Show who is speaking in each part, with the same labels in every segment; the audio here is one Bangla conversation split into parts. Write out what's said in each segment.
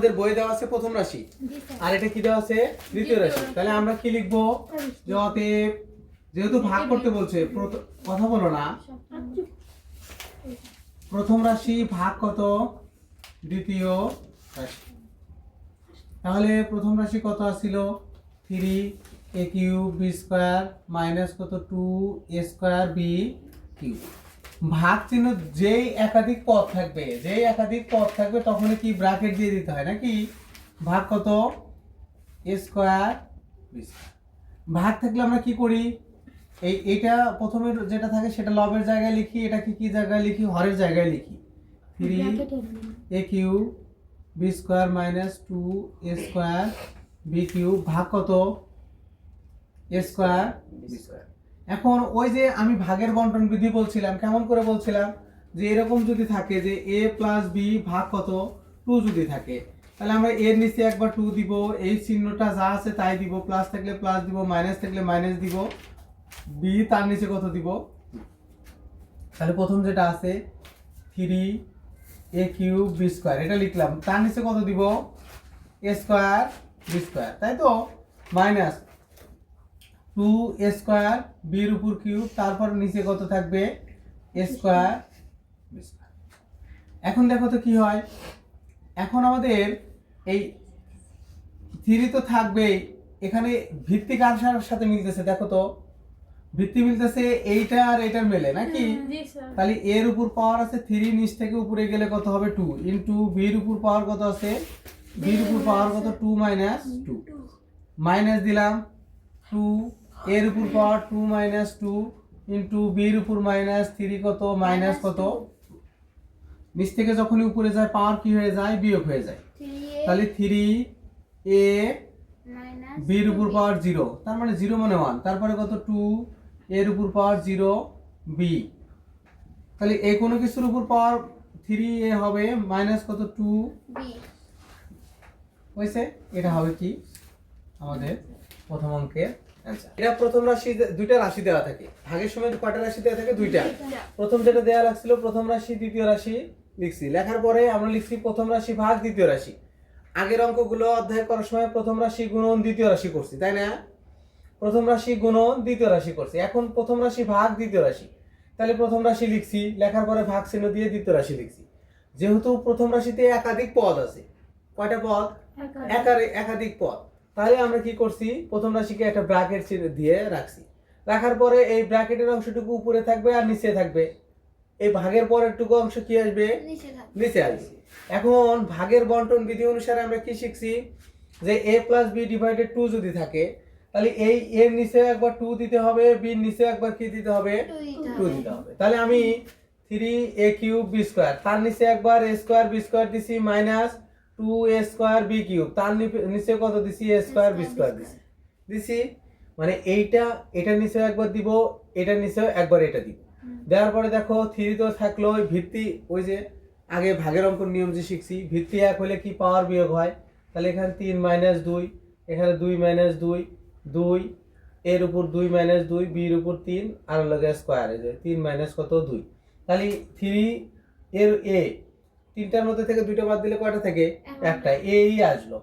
Speaker 1: আমাদের বই দেওয়া আছে প্রথম রাশি। আর এটা কি দেওয়া আছে? দ্বিতীয় রাশি। তাহলে আমরা কি লিখব? যে অতএব যেহেতু ভাগ করতে বলছে কথা বলো না। প্রথম রাশি ভাগ কত? দ্বিতীয় রাশি। তাহলে প্রথম রাশি কত আসছিল three a cube b square minus কত? Two a square b cube ভাগ চিহ্ন যেই একাধিক পদ থাকবে, যেই একাধিক পদ থাকবে তখনই কি ব্র্যাকেট দিয়ে দিতে হয় নাকি? ভাগ কত? স্কোয়ার ভাগ থাকলে আমরা কি করি? এই এটা প্রথমে যেটা থাকে সেটা লবের জায়গায় লিখি, এটাকে কি জায়গায় লিখি? হরের জায়গায় লিখি। Three a cube b square minus two a square b cube ভাগ কত? এ স্কোয়ার বি স্কোয়ার এখন ওই যে আমি ভাগের বন্টন বিধি বলছিলাম, কেমন করে বলছিলাম? যে এরকম যদি থাকে যে এ প্লাস বি ভাগ কত? টু যদি থাকে। তাহলে আমরা এর নিচে একবার টু দিব, এই চিহ্নটা যা আছে তাই দিব প্লাস থাকলে প্লাস দিব মাইনাস থাকলে মাইনাস দিব বি তার নিচে কত দিব? তাহলে প্রথম যেটা আছে three a cube b square এটা লিখলাম। তার নিচে কত দিব? এ স্কোয়ার বি স্কোয়ার তাই তো? মাইনাস টু স্কোয়ার বির উপর কিউব তারপর নিচে কত থাকবে? স্কোয়ার এখন দেখো তো কি হয়? এখন আমাদের এই থ্রি তো থাকবেই এখানে ভিত্তি কার সাথে মিলতেছে দেখো তো। ভিত্তি মিলতেছে এইটা আর এটার মেলে নাকি? তাহলে এর উপর পাওয়ার আছে থ্রি নিচ থেকে উপরে গেলে কত হবে? টু ইন্টু বির উপর পাওয়ার কত আছে? বির উপর পাওয়ার কত? টু মাইনাস টু মাইনাস দিলাম টু এর উপর power two minus two into বির উপর মাইনাস থ্রি কত? মাইনাস কত? নিচ থেকে যখনই উপরে যায় পাওয়ার কি হয়ে যায়? বিয়োগ হয়ে যায়। তাহলে থ্রি এ বির উপর পাওয়ার জিরো তার মানে জিরো মানে ওয়ান তারপরে কত? টু এর উপর পাওয়ার জিরো বি তাহলে এ কোনো কিছুর উপর পাওয়ার থ্রি এ হবে মাইনাস কত? টু হয়েছে? এটা হবে কি? আমাদের প্রথম অঙ্কের অ্যান্সার এটা প্রথম রাশি দুইটা রাশি দেওয়া থাকে। ভাগের সময় কয়টা রাশি দেওয়া থাকে? দুইটা। প্রথম যেটা দেওয়া লাগছিল প্রথম রাশি দ্বিতীয় রাশি লিখছি। লেখার পরে আমরা লিখছি প্রথম রাশি ভাগ দ্বিতীয় রাশি। আগের অঙ্কগুলো অধ্যায় করার সময় প্রথম রাশি গুণন দ্বিতীয় রাশি করছি তাই না? প্রথম রাশি গুণন দ্বিতীয় রাশি করছি। এখন প্রথম রাশি ভাগ দ্বিতীয় রাশি। তাহলে প্রথম রাশি লিখছি লেখার পরে ভাগ চিহ্ন দিয়ে দ্বিতীয় রাশি লিখছি। যেহেতু প্রথম রাশিতে একাধিক পদ আছে। কয়টা পদ? একারে- একাধিক পদ। তাহলে আমরা কি করছি? প্রথম রাশিকে একটা ব্র্যাকেট দিয়ে রাখছি। রাখার পরে এই ব্র্যাকেটের অংশটুকু উপরে থাকবে আর নিচে থাকবে। এই ভাগের পরেরটুকু অংশ কি আসবে? নিচে আসবে। এখন ভাগের বন্টন বিধি অনুসারে আমরা কি শিখছি? যে a plus b divided two যদি থাকে তাহলে এই এর নিচে একবার টু দিতে হবে বির নিচে একবার কি দিতে হবে? টু দিতে হবে। তাহলে আমি three a cube b square তার নিচে একবার এ স্কোয়ার বি স্কোয়ার দিছি minus two a square b cube তার নিচে কত দিছি? এ স্কোয়ার বি স্কোয়ার দিছি। দিছি মানে এইটা এটার নিচেও একবার দিব এটার নিচেও একবার এটা দিব। দেওয়ার পরে দেখো থ্রি তো থাকল ওই ভিত্তি ওই যে আগে ভাগের অঙ্কন নিয়ম যে শিখছি ভিত্তি এক হলে কি পাওয়ার বিয়োগ হয়? তাহলে এখানে তিন মাইনাস দুই এখানে দুই মাইনাস দুই দুই এর উপর দুই মাইনাস দুই বির উপর তিন আর লগে স্কোয়ার তিন মাইনাস কত? দুই। তাহলে থ্রি এর এ তিনটার মধ্যে থেকে দুইটা বাদ দিলে কয়টা থেকে? একটা এই আসলো।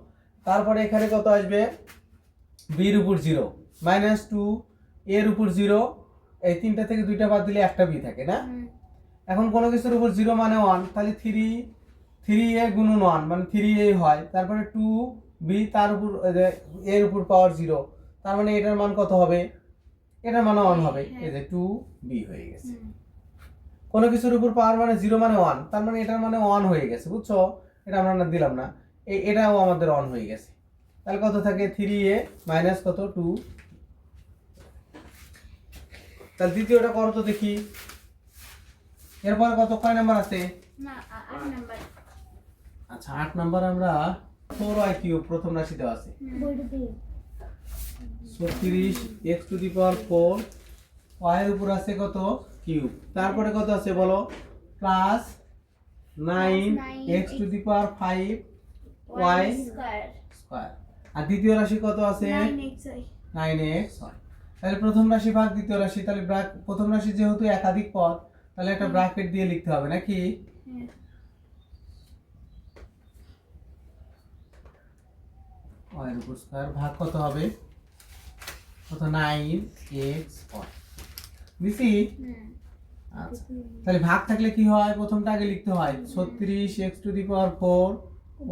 Speaker 1: তারপরে এখানে কত আসবে? বির উপর জিরো। মাইনাস টু এর উপর জিরো। এই তিনটা থেকে দুইটা বাদ দিলে একটা বি থাকে না? এখন কোনো কিছুর উপর জিরো মানে ওয়ান তাহলে থ্রি থ্রি এ গুণন ওয়ান মানে থ্রি এ হয়। তারপরে টু বি তার উপর এর উপর পাওয়ার জিরো। তার মানে এটার মান কত হবে? এটার মানে ওয়ান হবে। এই যে টু বি হয়ে গেছে। কোনো কিছুর উপর পাওয়ার মানে জিরো মানে ওয়ান তার মানে এটার মানে ওয়ান হয়ে গেছে বুঝছ? এটা আমরা না দিলাম না। এই এটাও আমাদের অন হয়ে গেছে। তাহলে কত থাকে? থ্রি এ মাইনাস কত? টু তাহলে দ্বিতীয়টা করো তো দেখি। এরপর কত? কয় নাম্বার আছে? আচ্ছা আট নাম্বার আমরা ফোর আই কিউব প্রথম রাশি দেওয়া আছে ছত্রিশ x to the power four ওয়াইয়ের উপর আছে কত? কিউব। তারপরে কত আছে বলো? Plus nine x to the power five y square. আর দ্বিতীয় রাশি কত আছে? নাইন এক্স হয় তাহলে প্রথম রাশি ভাগ দ্বিতীয় রাশি তাহলে প্রথম রাশি যেহেতু একাধিক পদ তাহলে একটা ব্র্যাকেট দিয়ে লিখতে হবে নাকি? ওয়াই এর উপর স্কোয়ার ভাগ কত হবে? কত? Nine x y. আচ্ছা তাহলে ভাগ থাকলে কি হয়? প্রথমটা আগে লিখতে হয়। ছত্রিশ x to the power four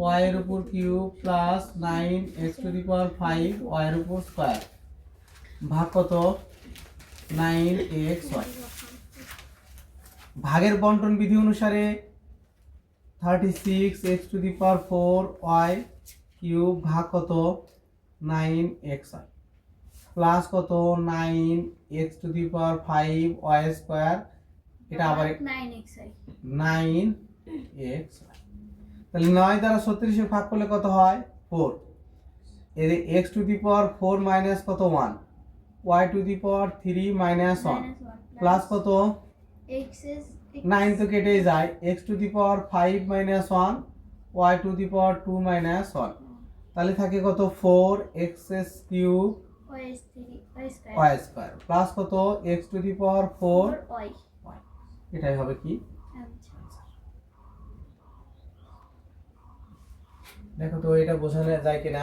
Speaker 1: y এর উপর cube plus nine x to the power five y এর উপর স্কোয়ার। ভাগ কত? Nine x y. ভাগের বন্টন বিধি অনুসারে thirty six x to the power four y cube ভাগ কত? Nine x y. প্লাস কত? Nine x to the power five y square. এটা আবার
Speaker 2: nine x y
Speaker 1: nine x তাহলে নয় দ্বারা ছত্রিশে ভাগ করলে কত হয়? ফোর এর x to the power four minus কত? One y to the power three minus one plus কত?
Speaker 2: এক্স এস
Speaker 1: নাইন তো কেটেই যায়। X to the power five minus one y to the power two minus one তাহলে থাকে কত? Four x S cube
Speaker 2: three square
Speaker 1: plus কত? X to the power four
Speaker 2: y
Speaker 1: এটাই হবে কি?
Speaker 2: আচ্ছা।
Speaker 1: দেখো তো এটা বোঝানো যায় কিনা?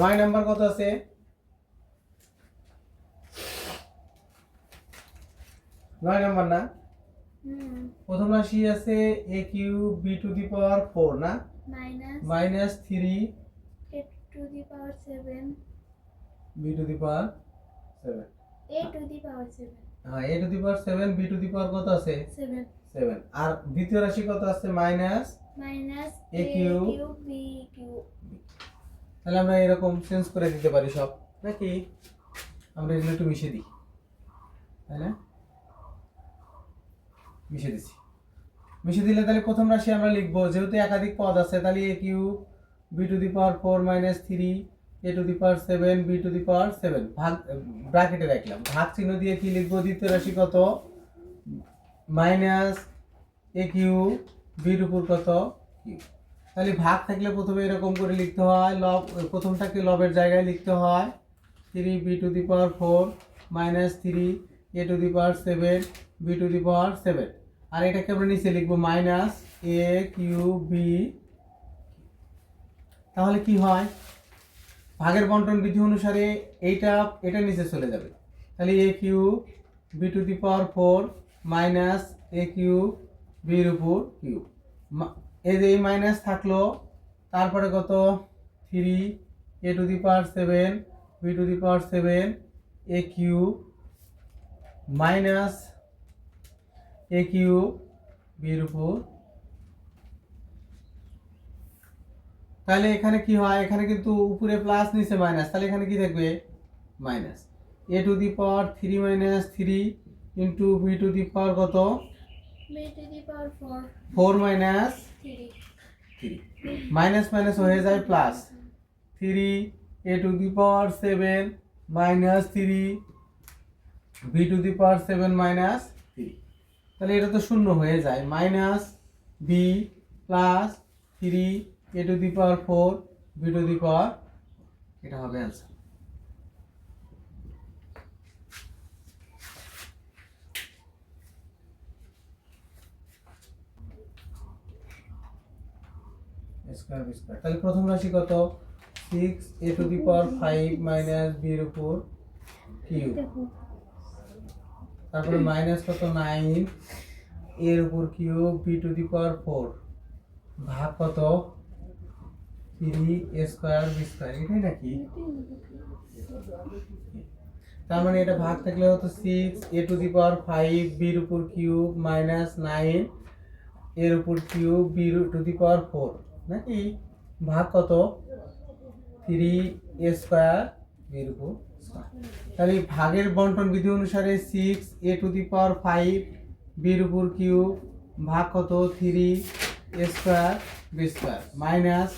Speaker 1: নয় নাম্বার কত আছে? নয় নাম্বার না? প্রথম রাশি আছে a cube b to the power four না?
Speaker 2: Minus
Speaker 1: three
Speaker 2: a to the power seven
Speaker 1: b to the power seven
Speaker 2: a to the power seven
Speaker 1: হ্যাঁ a to the power seven b to the power কত আছে?
Speaker 2: সেভেন
Speaker 1: সেভেন আর দ্বিতীয় রাশি কত আছে? Minus
Speaker 2: minus
Speaker 1: A
Speaker 2: a
Speaker 1: cube
Speaker 2: b cube
Speaker 1: তাহলে আমরা এরকম চেঞ্জ করে দিতে পারি সব নাকি? আমরা এগুলো একটু মিশিয়ে দিই। তাই না? মিশিয়ে দিচ্ছি মিশে দিলে তাহলে প্রথম রাশি আমরা লিখব, যেহেতু একাধিক পদ আছে, তাহলে a cube b to the power four minus three a to the power seven b to the power seven ভাগ ব্র্যাকেটে রাখলাম। ভাগ চিহ্ন দিয়ে কি লিখব? দ্বিতীয় রাশি কত? মাইনাস এ কিউ বির উপর কত? কিউ তাহলে ভাগ থাকলে প্রথমে এরকম করে লিখতে হয়, লব, প্রথমটাকে লবের জায়গায় লিখতে হয়। Three b to the power four minus three a to the power seven b to the power seven আর এটাকে আমরা নিচে লিখব মাইনাস এ কিউ বি। তাহলে কি হয়? ভাগের বন্টন বিধি অনুসারে এইটা, এটা নিচে চলে যাবে। তাহলে a cube b to the power four minus a cube বির উপর কিউ যে এই মাইনাস থাকল, তারপরে কত? Three, a to the power seven, b to the power seven, a cube minus a cube বির উপর তাহলে এখানে কি হয়? এখানে কিন্তু উপরে প্লাস নিচে মাইনাস তাহলে এখানে কি থাকবে? Minus a to the power three minus three into b to the power কত?
Speaker 2: Four
Speaker 1: minus three minus minus হয়ে যায় plus three a to the power seven minus three b to the power seven minus তাহলে এটা তো শূন্য হয়ে যায়। Minus b plus three a to the power four b to the power এটা হবে অ্যান্সার স্কোয়ার বি স্কোয়ার তাহলে প্রথম রাশি কত? Six a to the power five minus বির উপর কিউ তারপরে মাইনাস কত? নাইন এর উপর cube b to the power four ভাগ কত? Three a square b square এটাই নাকি? তার মানে এটা ভাগ থাকলে হতো six a to the power five বির উপর কিউব মাইনাস নাইন এর উপর cube b to the power four নাকি? ভাগ কত? থ্রি এ স্কোয়ার বির উপর। তাহলে ভাগের বন্টন বিধি অনুসারে six a to the power five বির উপর কিউব ভাগ কত? Three a square b square minus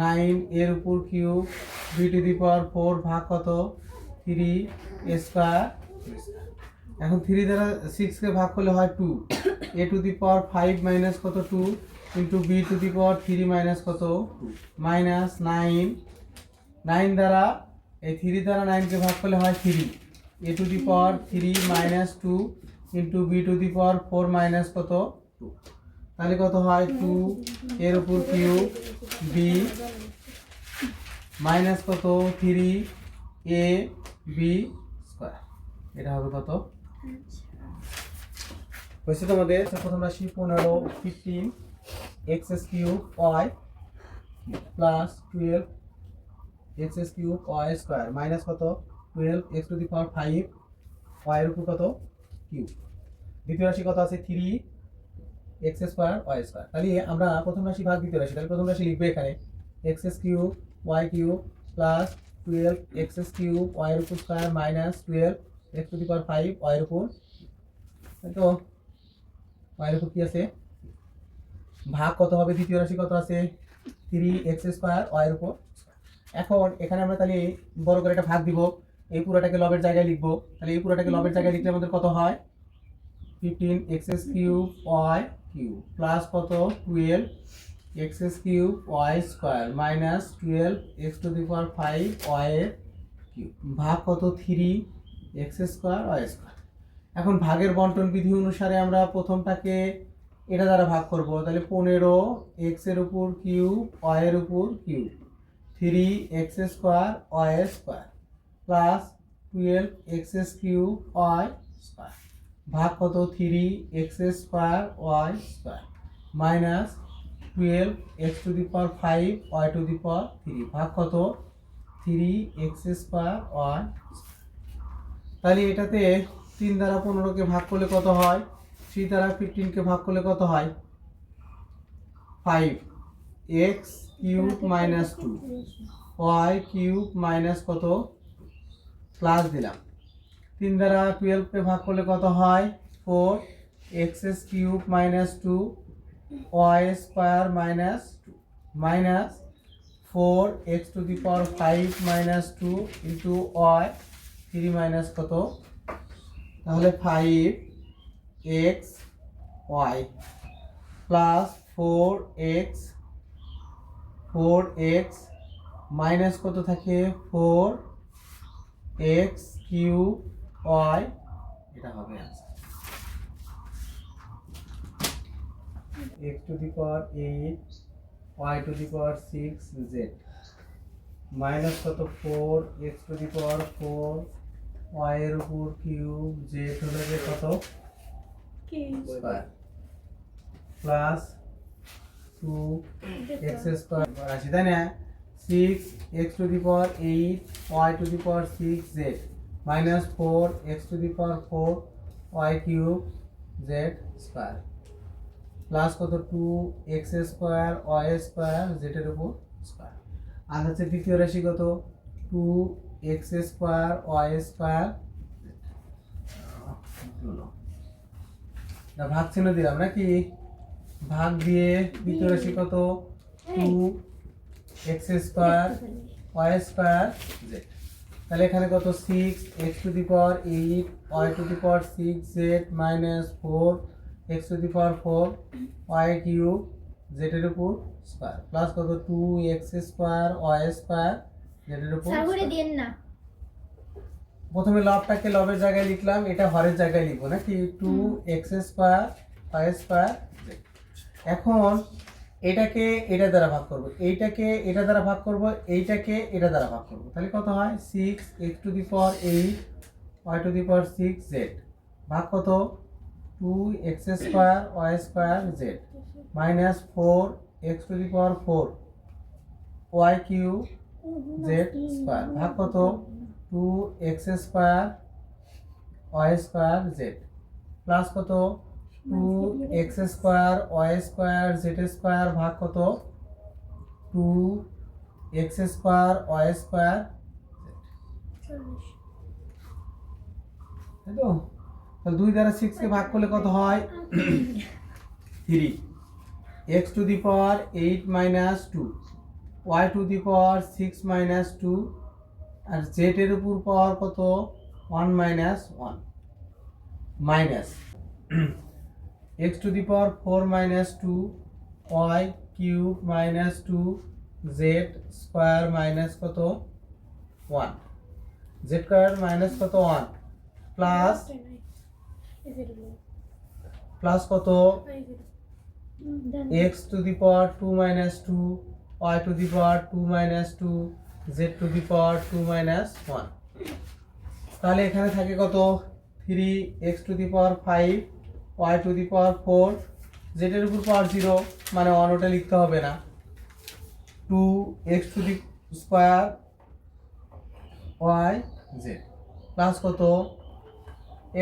Speaker 1: nine এর উপর cube b to the power four ভাগ কত? থ্রি এ স্কোয়ার এখন থ্রি দ্বারা সিক্সকে ভাগ করলে হয় two a to the power five minus কত? Two into b to the power three minus কত? মাইনাস নাইন নাইন দ্বারা এই থ্রি দ্বারা নাইনকে ভাগ করলে হয় three a to the power three minus two into b to the power four minus কত? তাহলে কত হয়? টু এর উপর কিউ বি মাইনাস কত? থ্রি এ বি স্কোয়ার এটা হবে কত? হয়েছে তোমাদের প্রথম রাশি পনেরো fifteen x s cube y plus twelve x s cube y square minus কত? Twelve x to the power five y এর উপর কত? কিউব দ্বিতীয় রাশি কত আছে? Three x square y square তাহলে আমরা প্রথম রাশি ভাগ দ্বিতীয় রাশি, তাহলে প্রথম রাশি লিখবে এখানে x s cube y cube plus twelve x s cube y এর উপর square minus twelve x to the power five y এর উপর। তো? ওয়াই এর উপর কি আছে? ভাগ কত হবে? দ্বিতীয় রাশি কত আছে? থ্রি এক্স স্কোয়ার ওয়াই এর উপর। এখন এখানে আমরা তাহলে বড় করে একটা ভাগ দিব। এই পুরোটাকে লবের জায়গায় লিখব। তাহলে এই পুরোটাকে লবের জায়গায় লিখলে আমাদের কত হয়? Fifteen x cube y cube plus কত? Twelve x cube y square minus twelve x to the power five y cube ভাগ কত three x square y square এখন ভাগের বন্টন বিধি অনুসারে আমরা প্রথমটাকে এটা দ্বারা ভাগ করব। তাহলে পনেরো এক্সের উপর কিউব ওয়াই এর উপর cube. Three x square y square plus twelve x cube y square ভাগ কত three x square y square minus twelve x to the power five y to the power three ভাগ কত থ্রি এক্স স্কোয়ার ওয়াই তাহলে এটাতে তিন দ্বারা পনেরোকে ভাগ করলে কত হয়? থ্রি দ্বারা ফিফটিনকে ভাগ করলে কত হয়? Five x cube minus two. Y cube minus কত? প্লাস দিলাম। তিন দ্বারা টুয়েলভকে ভাগ করলে কত হয়? Four. X s cube minus two. Y square minus two. Minus four x to the power five minus two into y. Three minus কত? তাহলে five x y plus four x four x minus কত থাকে? Four x cube y. এটা হবে answer x to the power eight y to the power six z minus কত? Four x to the power four y এর উপর কিউব জেড হলো কত? প্লাস টু এক্স স্কোয়ার আছে তাই না? Six x to the power eight y to the power six z minus four x to the power four y cube z square plus কত? Two x square y square জেডের উপর স্কোয়ার আর হচ্ছে দ্বিতীয় রাশি কত? Two x square y square ভাগ চিহ্ন দিলাম নাকি? ভাগ দিয়ে দ্বিতীয় রাশি কত? Two x square y square z তাহলে এখানে কত? Six x to the power eight y to the power six z minus four x to the power four y cube জেডের উপর স্কোয়ার প্লাস কত? Two x square y square জেডের উপর প্রথমে লবটাকে লবের জায়গায় লিখলাম এটা হরের জায়গায় লিখব নাকি? Two x square y square এখন এটাকে এটা দ্বারা ভাগ করব। এইটাকে এটা দ্বারা ভাগ করব, এইটাকে এটা দ্বারা ভাগ করব। তাহলে কত হয়? Six x to the power eight y to the power six z ভাগ কত? Two x square y square z minus four x to the power four y cube z square ভাগ কত? Two x square y square z plus কত? Two x square y square z square ভাগ কত? Two x square y square তাই তো তাহলে দুই দ্বারা সিক্সকে ভাগ করলে কত? হয় three x to the power eight minus two y to the power six minus two R z এর উপর পাওয়ার কত? One minus one minus x to the power four minus two y cube minus two z square minus কত? ওয়ান জেড স্কোয়ার মাইনাস কত? ওয়ান প্লাস প্লাস কত? X to the power two minus two y to the power two minus two z to the power two minus one তাহলে এখানে থাকে কত? Three x to the power five y to the power four জেডের উপর পাওয়ার জিরো মানে ওয়ান ওটা লিখতে হবে না। Two x to the square y z plus কত?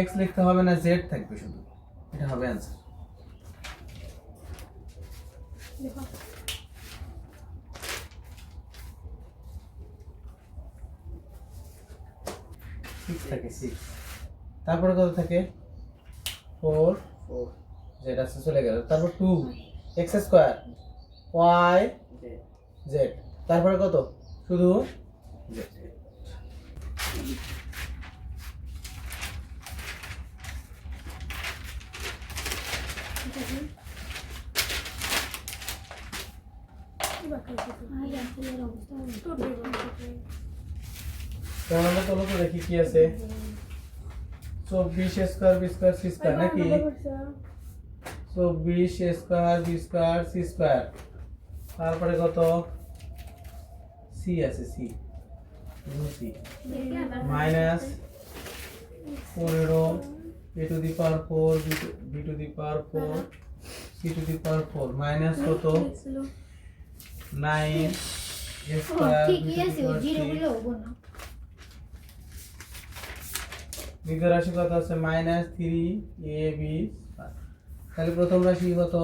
Speaker 1: এক্স লিখতে হবে না জেড থাকবে শুধু। এটা হবে অ্যান্সার সিক্স থাকে সিক্স তারপরে কত থাকে? ফোর জেড আসতে চলে গেল। তারপর two x square y z. তারপরে কত? শুধু আমরা চলো তো দেখি কি আছে। চব্বিশ square b square c square নাকি চব্বিশ square b square c square তারপরে কত সি আছে সি সি মাইনাস পনেরো a to the power four b to the power four c to the power four minus কত nine square b to the power six দ্বিতীয় রাশি কত আছে মাইনাস থ্রি এ বি তাহলে প্রথম রাশি কত?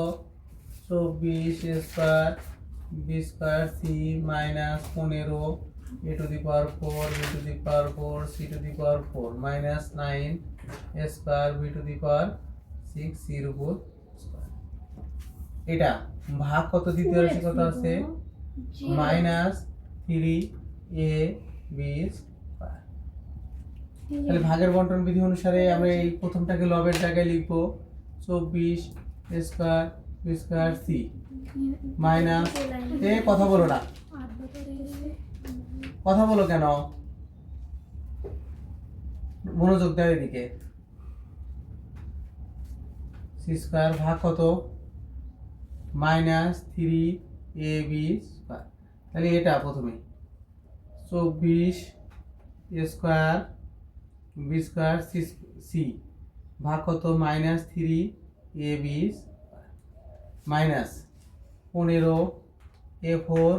Speaker 1: চব্বিশ square b square c minus পনেরো a to the power four b to the power four c to the power four minus nine square b to the power six সির উপর এটা ভাগ কত দ্বিতীয় রাশি কত আছে? মাইনাস থ্রি এ বি তাহলে ভাগের বন্টন বিধি অনুসারে আমরা এই প্রথমটাকে লবের জায়গায় লিখব। চব্বিশ স্কোয়ার স্কোয়ার সি মাইনাস এ কথা বলো না। কথা বলো কেন? মনোযোগ দেয় এদিকে। সি স্কোয়ার ভাগ কত? Minus three A B square. তাহলে এটা প্রথমে। চব্বিশ square B square C. C ভাগ কত? Minus three A B minus পনেরো A four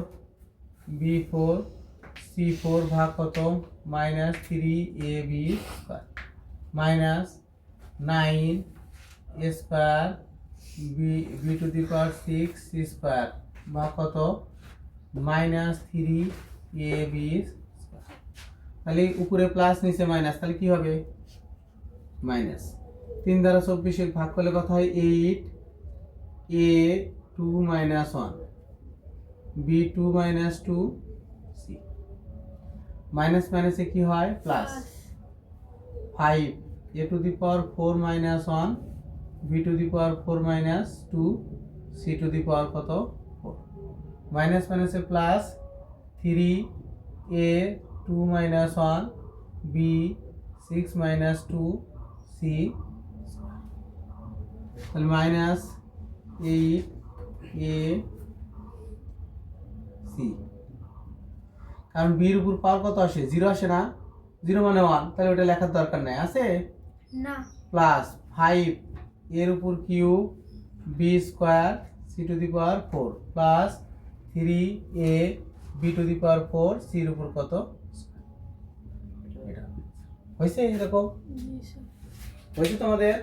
Speaker 1: B four C four ভাগ কত? Minus three A B square. Minus nine A square B B to the power six C square. ভাগ কত? মাইনাস থ্রি এ বি তাহলে উপরে প্লাস নিচে মাইনাস তাহলে কি হবে? মাইনাস তিন দ্বারা চব্বিশে ভাগ করলে কথা হয়? Eight a two minus one b two minus two c minus মাইনাসে কি হয়? Plus five a to the power four minus one b to the power four minus two c to the power কত? ফোর মাইনাস মাইনাসে plus three a two minus one b six minus two c তাহলে মাইনাস এইট এ সি কারণ বির উপর পাওয়ার কত আসে? জিরো আসে না। জিরো মানে ওয়ান তাহলে ওটা লেখার দরকার নাই। আছে?
Speaker 2: না।
Speaker 1: প্লাস ফাইভ এর উপর cube b square c to the power four plus three a b to the power four সির উপর কত? হয়েছে এরকম? হয়েছে তোমাদের?